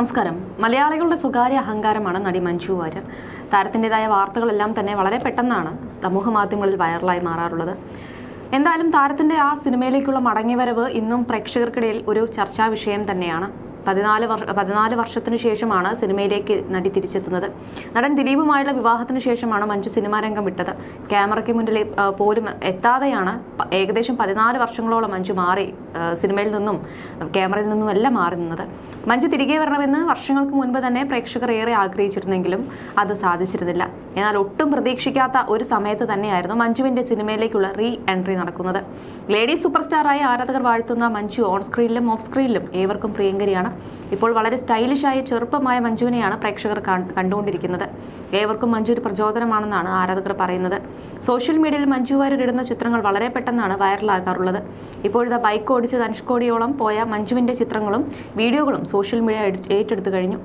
നമസ്കാരം. മലയാളികളുടെ സ്വകാര്യ അഹങ്കാരമാണ് നടി മഞ്ജു വാര്യർ. താരത്തിന്റെതായ വാർത്തകളെല്ലാം തന്നെ വളരെ പെട്ടെന്നാണ് സമൂഹ മാധ്യമങ്ങളിൽ വൈറലായി മാറാറുള്ളത്. എന്തായാലും താരത്തിന്റെ ആ സിനിമയിലേക്കുള്ള മടങ്ങിവരവ് ഇന്നും പ്രേക്ഷകർക്കിടയിൽ ഒരു ചർച്ചാ വിഷയം തന്നെയാണ്. പതിനാല് വർഷ പതിനാല് വർഷത്തിനു ശേഷമാണ് സിനിമയിലേക്ക് നടി തിരിച്ചെത്തുന്നത്. നടൻ ദിലീപുമായുള്ള വിവാഹത്തിന് ശേഷമാണ് മഞ്ജു സിനിമാ രംഗം വിട്ടത്. ക്യാമറയ്ക്ക് മുന്നിൽ പോലും എത്താതെയാണ് ഏകദേശം പതിനാല് വർഷങ്ങളോളം മഞ്ജു മാറി സിനിമയിൽ നിന്നും ക്യാമറയിൽ നിന്നും എല്ലാം മാറി നിന്നത്. മഞ്ജു തിരികെ വരണമെന്ന് വർഷങ്ങൾക്ക് മുൻപ് തന്നെ പ്രേക്ഷകർ ഏറെ ആഗ്രഹിച്ചിരുന്നെങ്കിലും അത് സാധിച്ചിരുന്നില്ല. എന്നാൽ ഒട്ടും പ്രതീക്ഷിക്കാത്ത ഒരു സമയത്ത് തന്നെയായിരുന്നു മഞ്ജുവിന്റെ സിനിമയിലേക്കുള്ള റീ എൻട്രി നടക്കുന്നത്. ലേഡി സൂപ്പർ സ്റ്റാറായി ആരാധകർ വാഴ്ത്തുന്ന മഞ്ജു ഓൺ സ്ക്രീനിലും ഓഫ് സ്ക്രീനിലും ഏവർക്കും പ്രിയങ്കരിയാണ്. ഇപ്പോൾ വളരെ സ്റ്റൈലിഷായ ചെറുപ്പമായ മഞ്ജുവിനെയാണ് പ്രേക്ഷകർ കണ്ടുകൊണ്ടിരിക്കുന്നത്. ഏവർക്കും മഞ്ജു ഒരു പ്രചോദനമാണെന്നാണ് ആരാധകർ പറയുന്നത്. സോഷ്യൽ മീഡിയയിൽ മഞ്ജു വാര്യർ ഇടുന്ന ചിത്രങ്ങൾ വളരെ പെട്ടെന്നാണ് വൈറലാകാറുള്ളത് ഇപ്പോഴത്തെ ബൈക്ക് ഓടിച്ച് ധനുഷ്കോടിയോളം പോയ മഞ്ജുവിന്റെ ചിത്രങ്ങളും വീഡിയോകളും സോഷ്യൽ മീഡിയ ഏറ്റെടുത്തു കഴിഞ്ഞു.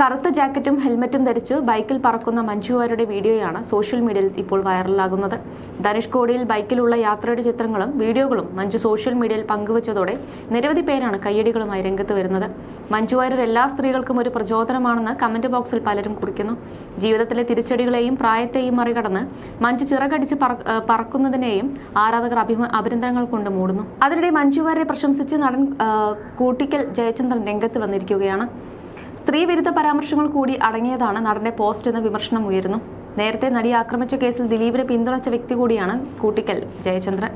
കറുത്ത ജാക്കറ്റും ഹെൽമറ്റും ധരിച്ച് ബൈക്കിൽ പറക്കുന്ന മഞ്ജുവാരുടെ വീഡിയോയാണ് സോഷ്യൽ മീഡിയയിൽ ഇപ്പോൾ വൈറലാകുന്നത്. ധനുഷ്കോടിയിൽ ബൈക്കിലുള്ള യാത്രയുടെ ചിത്രങ്ങളും വീഡിയോകളും മഞ്ജു സോഷ്യൽ മീഡിയയിൽ പങ്കുവച്ചതോടെ നിരവധി പേരാണ് കയ്യടികളുമായി രംഗത്ത് വരുന്നത്. മഞ്ജുവാര്യർ എല്ലാ സ്ത്രീകൾക്കും ഒരു പ്രചോദനമാണെന്ന് കമന്റ് ബോക്സിൽ പലരും കുറിക്കുന്നു. ജീവിതത്തിലെ തിരിച്ചടികളെയും പ്രായത്തെയും മറികടന്ന് മഞ്ജു ചിറകടിച്ച് പറ- പറക്കുന്നതിനെയും ആരാധകർ അഭിമ അഭിനന്ദനങ്ങൾ കൊണ്ട് മൂടുന്നു. അതിനിടെ മഞ്ജുവാരെ പ്രശംസിച്ച് നടൻ കൂട്ടിക്കൽ ജയചന്ദ്രൻ രംഗത്ത് വന്നിരിക്കുകയാണ്. സ്ത്രീവിരുദ്ധ പരാമർശങ്ങൾ കൂടി അടങ്ങിയതാണ് നടന്റെ പോസ്റ്റ് എന്ന വിമർശനം ഉയരുന്നു. നേരത്തെ നടി ആക്രമിച്ച കേസിൽ ദിലീപിനെ പിന്തുണച്ച വ്യക്തി കൂടിയാണ് കൂട്ടിക്കൽ ജയചന്ദ്രൻ.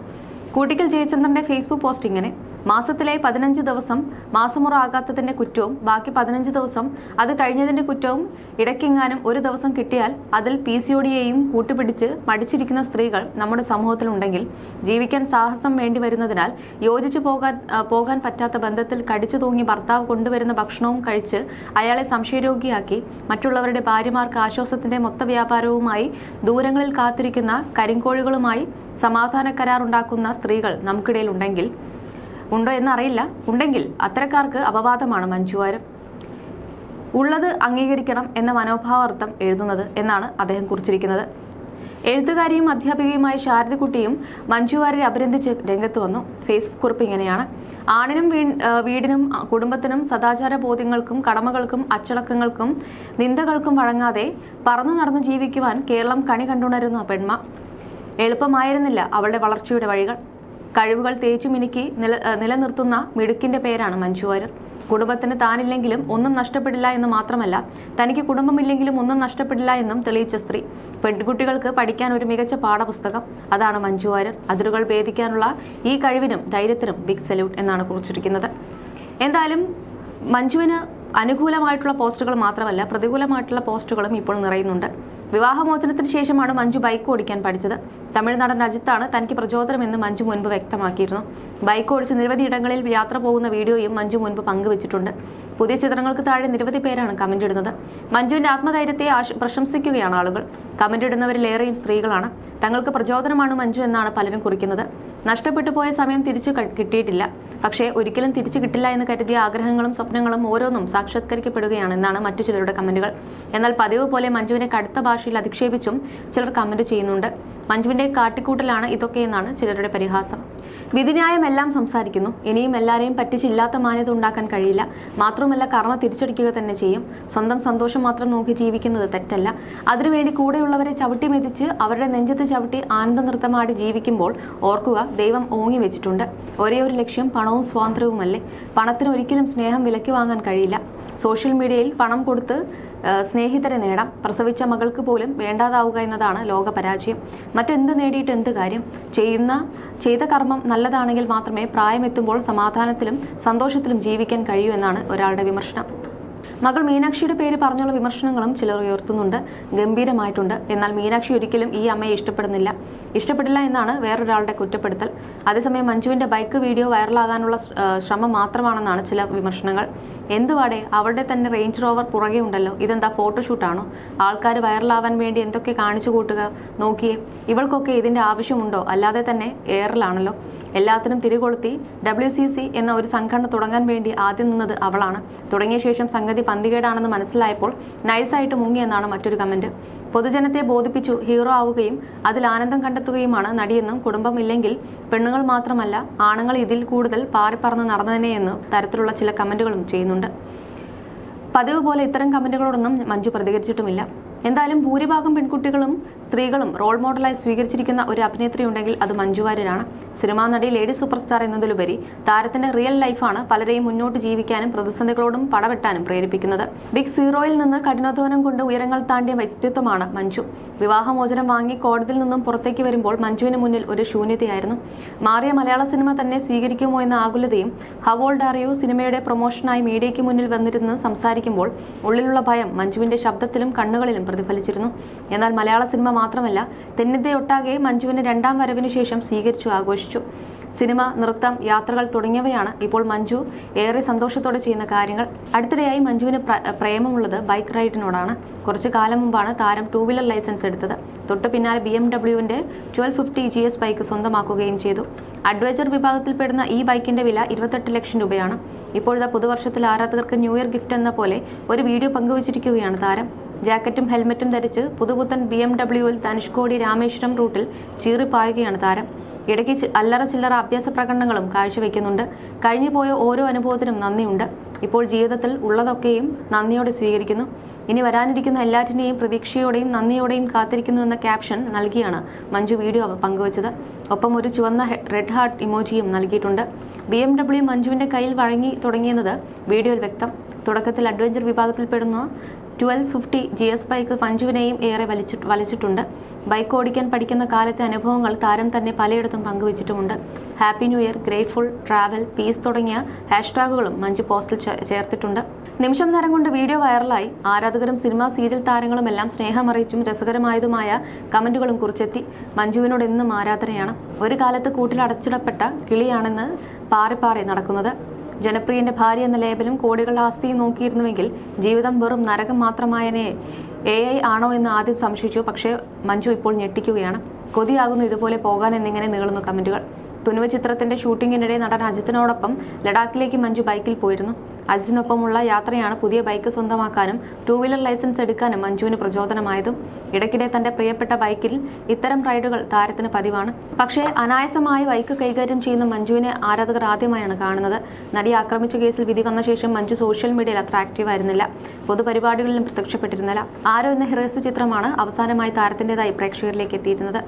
കൂട്ടിക്കൽ ജയചന്ദ്രന്റെ ഫേസ്ബുക്ക് പോസ്റ്റ് ഇങ്ങനെ മാസത്തിലെ പതിനഞ്ച് ദിവസം മാസമുറ ആകാത്തതിന്റെ കുറ്റവും ബാക്കി പതിനഞ്ച് ദിവസം അത് കഴിഞ്ഞതിന്റെ കുറ്റവും ഇടയ്ക്കെങ്ങാനും ഒരു ദിവസം കിട്ടിയാൽ അതിൽ പി സി ഒടിയെയും കൂട്ടുപിടിച്ച് മടിച്ചിരിക്കുന്ന സ്ത്രീകൾ നമ്മുടെ സമൂഹത്തിലുണ്ടെങ്കിൽ ജീവിക്കാൻ സാഹസം വേണ്ടി വരുന്നതിനാൽ യോജിച്ചു പോകാൻ പോകാൻ പറ്റാത്ത ബന്ധത്തിൽ കടിച്ചു തൂങ്ങി ഭർത്താവ് കൊണ്ടുവരുന്ന ഭക്ഷണവും കഴിച്ച് അയാളെ സംശയരോഗിയാക്കി മറ്റുള്ളവരുടെ ഭാര്യമാർക്ക് ആശ്വാസത്തിന്റെ മൊത്ത വ്യാപാരവുമായി ദൂരങ്ങളിൽ കാത്തിരിക്കുന്ന കരിങ്കോഴികളുമായി സമാധാന കരാർ ഉണ്ടാക്കുന്ന സ്ത്രീകൾ നമുക്കിടയിൽ ഉണ്ടെങ്കിൽ ഉണ്ടോ എന്നറിയില്ല. ഉണ്ടെങ്കിൽ അത്തരക്കാർക്ക് അപവാദമാണ് മഞ്ജുവാരം ഉള്ളത് അംഗീകരിക്കണം എന്ന മനോഭാവാർത്ഥം എഴുതുന്നത് എന്നാണ് അദ്ദേഹം കുറിച്ചിരിക്കുന്നത്. എഴുത്തുകാരിയും അധ്യാപികയുമായ ശാരദക്കുട്ടിയും മഞ്ജു വാര്യരെ അഭിനന്ദിച്ച് രംഗത്ത് വന്നു. ഫേസ്ബുക്ക് കുറിപ്പ് ഇങ്ങനെയാണ്. ആണിനും വീടിനും കുടുംബത്തിനും സദാചാര ബോധ്യങ്ങൾക്കും കടമകൾക്കും അച്ചടക്കങ്ങൾക്കും നിന്ദകൾക്കും വഴങ്ങാതെ പറന്നു നടന്നു ജീവിക്കുവാൻ കേരളം കണി കണ്ടുണരുന്ന പെൺമ. എളുപ്പമായിരുന്നില്ല അവളുടെ വളർച്ചയുടെ വഴികൾ. കഴിവുകൾ തേച്ചു മിനുക്കി നില നിലനിർത്തുന്ന മിടുക്കിന്റെ പേരാണ് മഞ്ജു വാര്യർ. കുടുംബത്തിന് താനില്ലെങ്കിലും ഒന്നും നഷ്ടപ്പെടില്ല എന്ന് മാത്രമല്ല തനിക്ക് കുടുംബമില്ലെങ്കിലും ഒന്നും നഷ്ടപ്പെടില്ല എന്നും തെളിയിച്ച സ്ത്രീ. പെൺകുട്ടികൾക്ക് പഠിക്കാൻ ഒരു മികച്ച പാഠപുസ്തകം. അതാണ് മഞ്ജു വാര്യർ. അതിരുകൾ ഭേദിക്കാനുള്ള ഈ കഴിവിനും ധൈര്യത്തിനും ബിഗ് സല്യൂട്ട് എന്നാണ് കുറിച്ചിരിക്കുന്നത്. എന്തായാലും മഞ്ജുവിന് അനുകൂലമായിട്ടുള്ള പോസ്റ്റുകൾ മാത്രമല്ല പ്രതികൂലമായിട്ടുള്ള പോസ്റ്റുകളും ഇപ്പോൾ നിറയുന്നുണ്ട്. വിവാഹമോചനത്തിന് ശേഷമാണ് മഞ്ജു ബൈക്ക് ഓടിക്കാൻ പഠിച്ചത്. തമിഴ് നടൻ അജിത്താണ് തനിക്ക് പ്രചോദനമെന്ന് മഞ്ജു മുൻപ് വ്യക്തമാക്കിയിരുന്നു. ബൈക്ക് ഓടിച്ച് നിരവധി ഇടങ്ങളിൽ യാത്ര പോകുന്ന വീഡിയോയും മഞ്ജു മുൻപ് പങ്കുവച്ചിട്ടുണ്ട്. പുതിയ ചിത്രങ്ങൾക്ക് താഴെ നിരവധി പേരാണ് കമന്റ് ഇടുന്നത്. മഞ്ജുവിന്റെ ആത്മധൈര്യത്തെ പ്രശംസിക്കുകയാണ് ആളുകൾ. കമന്റ് ഇടുന്നവരിലേറെയും സ്ത്രീകളാണ്. തങ്ങൾക്ക് പ്രചോദനമാണ് മഞ്ജു എന്നാണ് പലരും കുറിക്കുന്നത്. നഷ്ടപ്പെട്ടു പോയ സമയം തിരിച്ചു കിട്ടിയിട്ടില്ല. പക്ഷേ ഒരിക്കലും തിരിച്ചു കിട്ടില്ല എന്ന് കരുതിയ ആഗ്രഹങ്ങളും സ്വപ്നങ്ങളും ഓരോന്നും സാക്ഷാത്കരിക്കപ്പെടുകയാണ് എന്നാണ് മറ്റു ചിലരുടെ കമന്റുകൾ. എന്നാൽ പതിവ് പോലെ മഞ്ജുവിനെ കടുത്ത ഭാഷയിൽ അധിക്ഷേപിച്ചും ചിലർ കമന്റ് ചെയ്യുന്നുണ്ട്. മഞ്ജുവിന്റെ കാട്ടിക്കൂട്ടലാണ് ഇതൊക്കെയെന്നാണ് ചിലരുടെ പരിഹാസം. വിധിന്യായം എല്ലാം സംസാരിക്കുന്നു. ഇനിയും എല്ലാവരെയും പറ്റിച്ചില്ലാത്ത മാന്യത ഉണ്ടാക്കാൻ കഴിയില്ല. മാത്രമല്ല കർമ്മ തിരിച്ചടിക്കുക തന്നെ ചെയ്യും. സ്വന്തം സന്തോഷം മാത്രം നോക്കി ജീവിക്കുന്നത് തെറ്റല്ല. അതിനുവേണ്ടി കൂടെയുള്ളവരെ ചവിട്ടി മെതിച്ച് അവരുടെ നെഞ്ചത്ത് ചവിട്ടി ആനന്ദ നൃത്തമാടി ജീവിക്കുമ്പോൾ ഓർക്കുക ദൈവം ഓങ്ങി വെച്ചിട്ടുണ്ട്. ഒരേ ഒരു ലക്ഷ്യം പണവും സ്വാതന്ത്ര്യവുമല്ലേ? പണത്തിന് ഒരിക്കലും സ്നേഹം വിലക്ക് വാങ്ങാൻ കഴിയില്ല. സോഷ്യൽ മീഡിയയിൽ പണം കൊടുത്ത് സ്നേഹിതരെ നേടാം. പ്രസവിച്ച മകൾക്ക് പോലും വേണ്ടാതാവുക എന്നതാണ് ലോക പരാജയം. മറ്റെന്ത് നേടിയിട്ട് എന്ത് കാര്യം? ചെയ്യുന്ന ചെയ്ത കർമ്മം നല്ലതാണെങ്കിൽ മാത്രമേ പ്രായമെത്തുമ്പോൾ സമാധാനത്തിലും സന്തോഷത്തിലും ജീവിക്കാൻ കഴിയൂ എന്നാണ് ഒരാളുടെ വിമർശനം. മകൾ മീനാക്ഷിയുടെ പേര് പറഞ്ഞുള്ള വിമർശനങ്ങളും ചിലർ ഉയർത്തുന്നുണ്ട് ഗംഭീരമായിട്ടുണ്ട്. എന്നാൽ മീനാക്ഷി ഒരിക്കലും ഈ അമ്മയെ ഇഷ്ടപ്പെടുന്നില്ല. ഇഷ്ടപ്പെടില്ല എന്നാണ് വേറൊരാളുടെ കുറ്റപ്പെടുത്തൽ. അതേസമയം മഞ്ജുവിന്റെ ബൈക്ക് വീഡിയോ വൈറലാകാനുള്ള ശ്ര- ശ്രമം മാത്രമാണെന്നാണ് ചില വിമർശനങ്ങൾ. എന്തുവാടെ അവളുടെ തന്നെ റേഞ്ച് റോവർ പുറകെ ഉണ്ടല്ലോ. ഇതെന്താ ഫോട്ടോഷൂട്ടാണോ ആൾക്കാർ വൈറലാവാൻ വേണ്ടി എന്തൊക്കെ കാണിച്ചു കൂട്ടുക? നോക്കിയേ ഇവൾക്കൊക്കെ ഇതിന്റെ ആവശ്യമുണ്ടോ? അല്ലാതെ തന്നെ എയറിലാണല്ലോ എല്ലാത്തിനും തിരികൊളുത്തി ഡബ്ല്യു എന്ന ഒരു സംഘടന തുടങ്ങാൻ വേണ്ടി ആദ്യം നിന്നത് അവളാണ്. തുടങ്ങിയ ശേഷം സംഗതി പന്തികേടാണെന്ന് മനസ്സിലായപ്പോൾ നൈസായിട്ട് മുങ്ങിയെന്നാണ് മറ്റൊരു കമന്റ്. പൊതുജനത്തെ ബോധിപ്പിച്ചു ഹീറോ ആവുകയും അതിൽ ആനന്ദം കണ്ടെത്തുകയുമാണ് നടിയെന്നും കുടുംബം ഇല്ലെങ്കിൽ പെണ്ണുങ്ങൾ മാത്രമല്ല ആണുങ്ങൾ ഇതിൽ കൂടുതൽ പാറിപ്പറന്ന് നടന്നതിനെയെന്ന് തരത്തിലുള്ള ചില കമന്റുകളും ചെയ്യുന്നുണ്ട്. പതിവ് പോലെ ഇത്തരം കമന്റുകളോടൊന്നും മഞ്ജു പ്രതികരിച്ചിട്ടുമില്ല. എന്തായാലും ഭൂരിഭാഗം പെൺകുട്ടികളും സ്ത്രീകളും റോൾ മോഡലായി സ്വീകരിച്ചിരിക്കുന്ന ഒരു അഭിനേത്രി ഉണ്ടെങ്കിൽ അത് മഞ്ജു വാര്യരാണ്. സിനിമാ നടി ലേഡി സൂപ്പർ സ്റ്റാർ എന്നതിലുപരി താരത്തിന്റെ റിയൽ ലൈഫാണ് പലരെയും മുന്നോട്ട് ജീവിക്കാനും പ്രതിസന്ധികളോടും പടവെട്ടാനും പ്രേരിപ്പിക്കുന്നത്. ബിഗ് സീറോയിൽ നിന്ന് കഠിനാധ്വാനം കൊണ്ട് ഉയരങ്ങൾ താണ്ടിയ വ്യക്തിത്വമാണ് മഞ്ജു. വിവാഹമോചനം വാങ്ങി കോടതിയിൽ നിന്നും പുറത്തേക്ക് വരുമ്പോൾ മഞ്ജുവിന് മുന്നിൽ ഒരു ശൂന്യതയായിരുന്നു. മാറിയ മലയാള സിനിമ തന്നെ സ്വീകരിക്കുമോ എന്ന ആകുലതയും ഹവോൾഡ് അറിയൂ സിനിമയുടെ പ്രൊമോഷനായി മീഡിയയ്ക്ക് മുന്നിൽ വന്നിരുന്ന് സംസാരിക്കുമ്പോൾ ഉള്ളിലുള്ള ഭയം മഞ്ജുവിന്റെ ശബ്ദത്തിലും കണ്ണുകളിലും പ്രതിഫലിച്ചിരുന്നു. എന്നാൽ മലയാള സിനിമ മാത്രമല്ല തെന്നിന്ത്യയൊട്ടാകെ മഞ്ജുവിന് രണ്ടാം വരവിനു ശേഷം സ്വീകരിച്ചു ആഘോഷിച്ചു. സിനിമ നൃത്തം യാത്രകൾ തുടങ്ങിയവയാണ് ഇപ്പോൾ മഞ്ജു ഏറെ സന്തോഷത്തോടെ ചെയ്യുന്ന കാര്യങ്ങൾ. അടുത്തിടെയായി മഞ്ജുവിന് പ്രേമമുള്ളത് ബൈക്ക് റൈഡിനോടാണ്. കുറച്ചു കാലം മുമ്പാണ് താരം ടൂ വീലർ ലൈസൻസ് എടുത്തത്. തൊട്ടു പിന്നാലെ B M ഡബ്ല്യുവിന്റെ twelve fifty G S bike സ്വന്തമാക്കുകയും ചെയ്തു. അഡ്വഞ്ചർ വിഭാഗത്തിൽപ്പെടുന്ന ഈ ബൈക്കിന്റെ വില ഇരുപത്തെട്ട് ലക്ഷം രൂപയാണ്. ഇപ്പോഴത്തെ പുതുവർഷത്തിൽ ആരാധകർക്ക് ന്യൂ ഇയർ ഗിഫ്റ്റ് എന്ന പോലെ ഒരു വീഡിയോ പങ്കുവച്ചിരിക്കുകയാണ് താരം. ജാക്കറ്റും ഹെൽമറ്റും ധരിച്ച് പുതുപുത്തൻ ബി എം ഡബ്ല്യുവിൽ തനുഷ്കോടി രാമേശ്വരം റൂട്ടിൽ ചീറിപ്പായുകയാണ് താരം. ഇടയ്ക്ക് അല്ലറ ചില്ലറ അഭ്യാസ പ്രകടനങ്ങളും കാഴ്ചവെക്കുന്നുണ്ട്. കഴിഞ്ഞു പോയ ഓരോ അനുഭവത്തിനും നന്ദിയുണ്ട്. ഇപ്പോൾ ജീവിതത്തിൽ ഉള്ളതൊക്കെയും നന്ദിയോടെ സ്വീകരിക്കുന്നു. ഇനി വരാനിരിക്കുന്ന എല്ലാറ്റിനെയും പ്രതീക്ഷയോടെയും നന്ദിയോടെയും കാത്തിരിക്കുന്നു എന്ന ക്യാപ്ഷൻ നൽകിയാണ് മഞ്ജു വീഡിയോ പങ്കുവച്ചത്. ഒപ്പം ഒരു ചുവന്ന റെഡ് ഹാർട്ട് ഇമോജിയും നൽകിയിട്ടുണ്ട്. ബി എം ഡബ്ല്യു മഞ്ജുവിന്റെ കയ്യിൽ വഴങ്ങി തുടങ്ങിയെന്നത് വീഡിയോയിൽ വ്യക്തം. തുടക്കത്തിൽ അഡ്വഞ്ചർ വിഭാഗത്തിൽപ്പെടുന്ന twelve fifty G S bike മഞ്ജുവിനെയും ഏറെ വലിച്ചു വലിച്ചിട്ടുണ്ട്. ബൈക്ക് ഓടിക്കാൻ പഠിക്കുന്ന കാലത്തെ അനുഭവങ്ങൾ താരം തന്നെ പലയിടത്തും പങ്കുവച്ചിട്ടുമുണ്ട്. Happy new year grateful travel peace തുടങ്ങിയ ഹാഷ്ടാഗുകളും മഞ്ജു പോസ്റ്റിൽ ചേർത്തിട്ടുണ്ട്. നിമിഷം നേരം കൊണ്ട് വീഡിയോ വൈറലായി. ആരാധകരും സിനിമാ സീരിയൽ താരങ്ങളും എല്ലാം സ്നേഹമറിയിച്ചും രസകരമായതുമായ കമന്റുകളും കുറിച്ചെത്തി. മഞ്ജുവിനോട് എന്നും ആരാധനയാണ്. ഒരു കാലത്ത് കൂട്ടിലടച്ചിടപ്പെട്ട കിളിയാണെന്ന് പാറി പാറി നടക്കുന്നത്. ജനപ്രിയന്റെ ഭാര്യ എന്ന ലേബലും കോടികളുടെ ആസ്തിയും നോക്കിയിരുന്നുവെങ്കിൽ ജീവിതം വെറും നരകം മാത്രമായനെ എ ഐ ആണോ എന്ന് ആദ്യം സംശയിച്ചു. പക്ഷേ മഞ്ജു ഇപ്പോൾ ഞെട്ടിക്കുകയാണ്. കൊതിയാകുന്നു ഇതുപോലെ പോകാൻ എന്നിങ്ങനെ നീളുന്നു കമന്റുകൾ. തുനുവ ചിത്രത്തിന്റെ ഷൂട്ടിങ്ങിനിടെ നടൻ അജിത്തിനോടൊപ്പം ലഡാക്കിലേക്ക് മഞ്ജു ബൈക്കിൽ പോയിരുന്നു. അജിത്തിനൊപ്പമുള്ള യാത്രയാണ് പുതിയ ബൈക്ക് സ്വന്തമാക്കാനും ടൂ വീലർ ലൈസൻസ് എടുക്കാനും മഞ്ജുവിന് പ്രചോദനമായതും. ഇടയ്ക്കിടെ തന്റെ പ്രിയപ്പെട്ട ബൈക്കിൽ ഇത്തരം റൈഡുകൾ താരത്തിന് പതിവാണ്. പക്ഷേ അനായാസമായി ബൈക്ക് കൈകാര്യം ചെയ്യുന്ന മഞ്ജുവിനെ ആരാധകർ ആദ്യമായാണ് കാണുന്നത്. നടി ആക്രമിച്ച കേസിൽ വിധി വന്ന ശേഷം മഞ്ജു സോഷ്യൽ മീഡിയയിൽ അത്ര ആക്റ്റീവ് ആയിരുന്നില്ല. പൊതുപരിപാടികളിലും പ്രത്യക്ഷപ്പെട്ടിരുന്നില്ല. ആരോ എന്ന ഹിറേസ് ചിത്രമാണ് അവസാനമായി താരത്തിന്റെതായി പ്രേക്ഷകരിലേക്ക് എത്തിയിരുന്നത്.